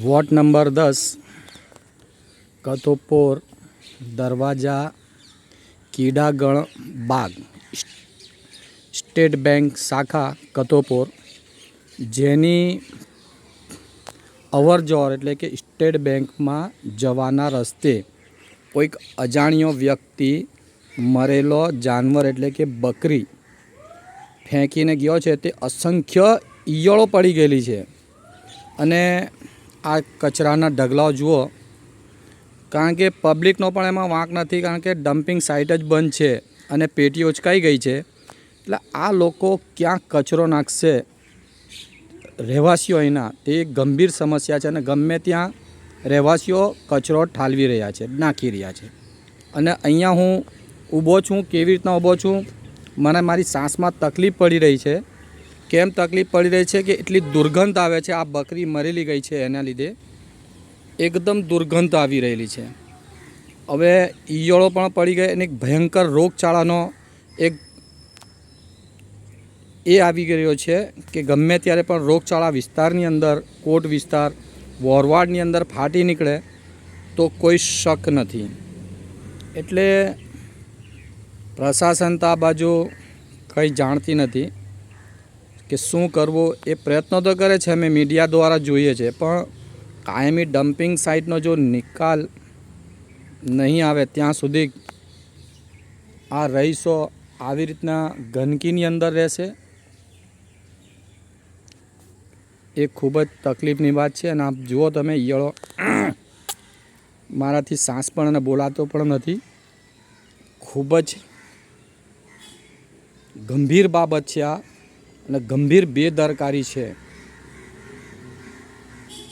Ward number દસ કતોપોર દરવાજા, કીડાગણ બાગ. State bank શાખા કતોપોર જેની અવર જવર એટલે કે સ્ટેટ બેંકમાં જવાના રસ્તે કોઈક અજાણ્યો વ્યક્તિ મરેલો જાનવર એટલે કે બકરી ફેંકીને ગયો છે. તે અસંખ્ય ઈયળો પડી ગયેલી છે. અને આ કચરાના ઢગલાઓ જુઓ. કારણ કે પબ્લિકનો પણ એમાં વાંક નથી, કારણ કે ડમ્પિંગ સાઇટ જ બંધ છે અને પેટી ઉચકાઈ ગઈ છે. એટલે આ લોકો ક્યાં કચરો નાખશે? રહેવાસીઓ અહીંના, તે ગંભીર સમસ્યા છે અને ગમે ત્યાં રહેવાસીઓ કચરો ઠાલવી રહ્યા છે, નાખી રહ્યા છે. અને અહીંયા હું ઊભો છું, કેવી રીતના ઊભો છું? મને મારી સાંસમાં તકલીફ પડી રહી છે. કેમ તકલીફ પડી રહી છે કે એટલી દુર્ગંધ આવે છે? આ બકરી મરેલી ગઈ છે એના લીધે. એકદમ દુર્ગંધ આવી રહેલી છે. હવે ઈયળો પણ પડી ગઈ અને એક ભયંકર રોગચાળાનો એક એ આવી ગયો છે કે ગમે ત્યારે પણ રોગચાળા વિસ્તારની અંદર, કોટ વિસ્તાર, વોરવાડની અંદર ફાટી નીકળે તો કોઈ શક નથી. એટલે પ્રશાસન તો આ બાજુ કંઈ જાણતી નથી. કે શું કરવું એ પ્રયત્નો તો કરે છે, અમે મીડિયા દ્વારા જોઈએ છે. પણ કાયમી ડમ્પિંગ સાઇટનો જો નિકાલ નહીં આવે ત્યાં સુધી આ રહીશો આવી રીતના ગંદકીની અંદર રહેશે. એ ખૂબ જ તકલીફની વાત છે અને આપ જુઓ તમે ઈયળો. મારાથી સાંસ પણ અને બોલાતો પણ નથી. ખૂબ જ ગંભીર બાબત છે આ. અને ગંભીર બેદરકારી છે.